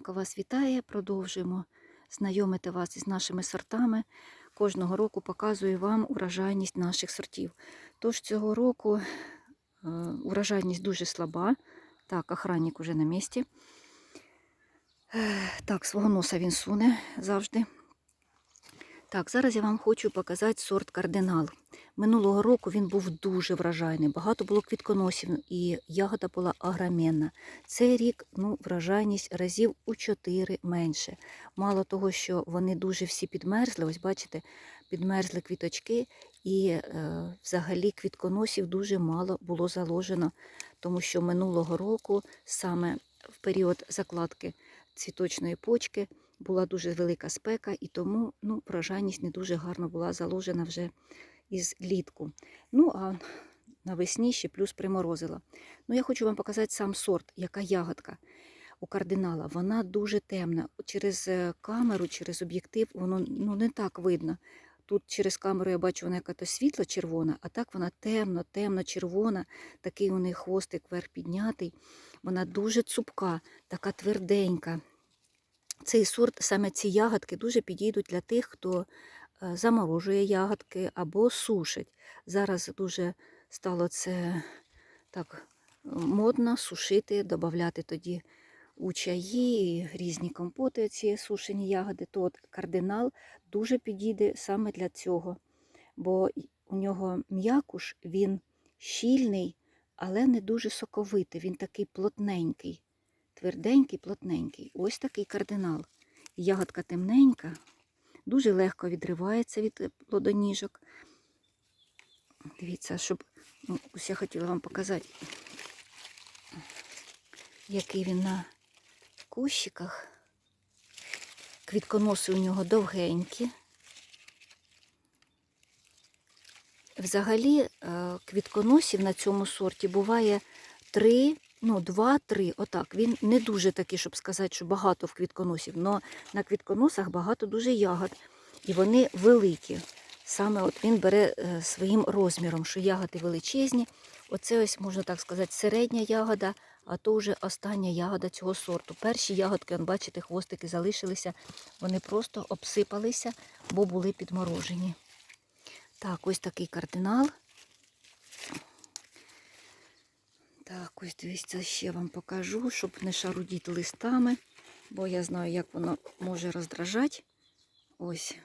Садмовенко вас вітає. Продовжуємо знайомити вас із нашими сортами. Кожного року показую вам урожайність наших сортів. Тож цього року е, урожайність дуже слаба. Так, охранник уже на місці. Так, свого носа він суне завжди. Так, зараз я вам хочу показати сорт кардинал. Минулого року він був дуже вражайний, багато було квітконосів і ягода була агроменна. Цей рік ну, вражайність разів у 4 менше. Мало того, що вони дуже всі підмерзли, ось бачите, підмерзли квіточки, і е, взагалі квітконосів дуже мало було заложено, тому що минулого року саме в період закладки цвіточної почки була дуже велика спека, і тому ну, врожайність не дуже гарно була заложена вже із літку. Ну, а навесні ще плюс приморозила. Ну, я хочу вам показати сам сорт, яка ягодка у кардинала. Вона дуже темна. Через е, камеру, через об'єктив, воно ну, не так видно. Тут через камеру я бачу, вона яка-то світло-червона, а так вона темно, темно-червона, такий у неї хвостик вверх піднятий. Вона дуже цупка, така тверденька. Цей сорт, саме ці ягодки, дуже підійдуть для тих, хто е, заморожує ягодки або сушить. Зараз дуже стало це так модно сушити, додати тоді у чаї, різні компоти, ці сушені ягоди. То от кардинал дуже підійде саме для цього, бо у нього м'якуш, він щільний, але не дуже соковитий, він такий плотненький, тверденький, плотненький. Ось такий кардинал. Ягодка темненька, дуже легко відривається від плодоніжок. Дивіться, щоб ну, ось я хотіла вам показати, який він на кущиках. Квітконоси у нього довгенькі. Взагалі, е, квітконосів на цьому сорті буває три, ну, два-три. Отак. Він не дуже такий, щоб сказати, що багато в квітконосів, але на квітконосах багато дуже ягод. І вони великі. Саме от він бере е, своїм розміром, що ягоди величезні. Оце ось, можна так сказати, середня ягода, а то вже остання ягода цього сорту. Перші ягодки, он, бачите, хвостики залишилися, вони просто обсипалися, бо були підморожені. Так, ось такий кардинал. Так, ось дивіться, ще вам покажу, щоб не шарудіти листами, бо я знаю, як воно може роздражати. Ось.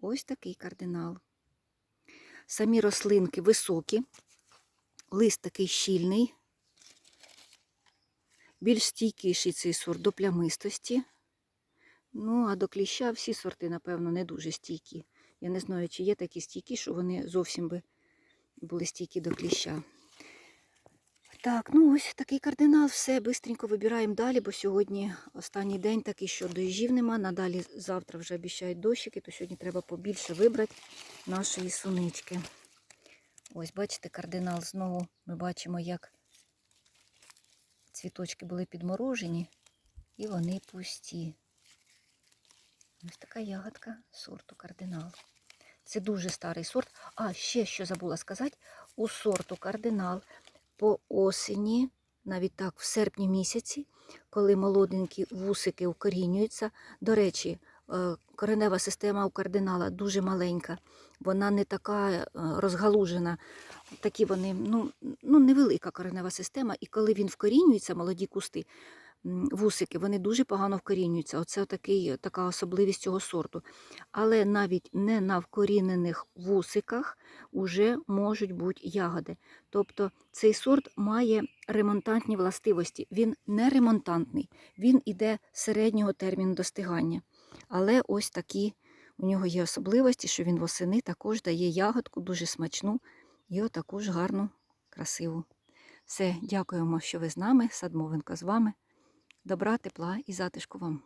Ось такий кардинал. Самі рослинки високі, лист такий щільний, більш стійкіший цей сорт до плямистості. Ну, а до кліща всі сорти, напевно, не дуже стійкі. Я не знаю, чи є такі стійкі, що вони зовсім би були стійкі до кліща. Так, ну ось такий кардинал, все, бистренько вибираємо далі, бо сьогодні останній день такий, що дощів нема. Надалі завтра вже обіцяють дощики, то сьогодні треба побільше вибрати нашої сунички. Ось, бачите, кардинал знову ми бачимо, як цвіточки були підморожені, і вони пусті. Ось така ягодка сорту кардинал. Це дуже старий сорт. А, ще що забула сказати, у сорту кардинал по осені, навіть так, в серпні місяці, коли молоденькі вусики укорінюються. До речі, е, коренева система у кардинала дуже маленька, вона не така е, розгалужена. Такі вони, ну, ну, невелика коренева система, і коли він вкорінюється, молоді кусти, вусики, вони дуже погано вкорінюються. Оце такий, така особливість цього сорту. Але навіть не на вкорінених вусиках вже можуть бути ягоди. Тобто цей сорт має ремонтантні властивості. Він не ремонтантний, він іде середнього терміну достигання. Але ось такі у нього є особливості, що він восени також дає ягодку дуже смачну і отаку гарну, красиву. Все, дякуємо, що ви з нами. Садмовенко з вами. Добра, тепла і затишку вам.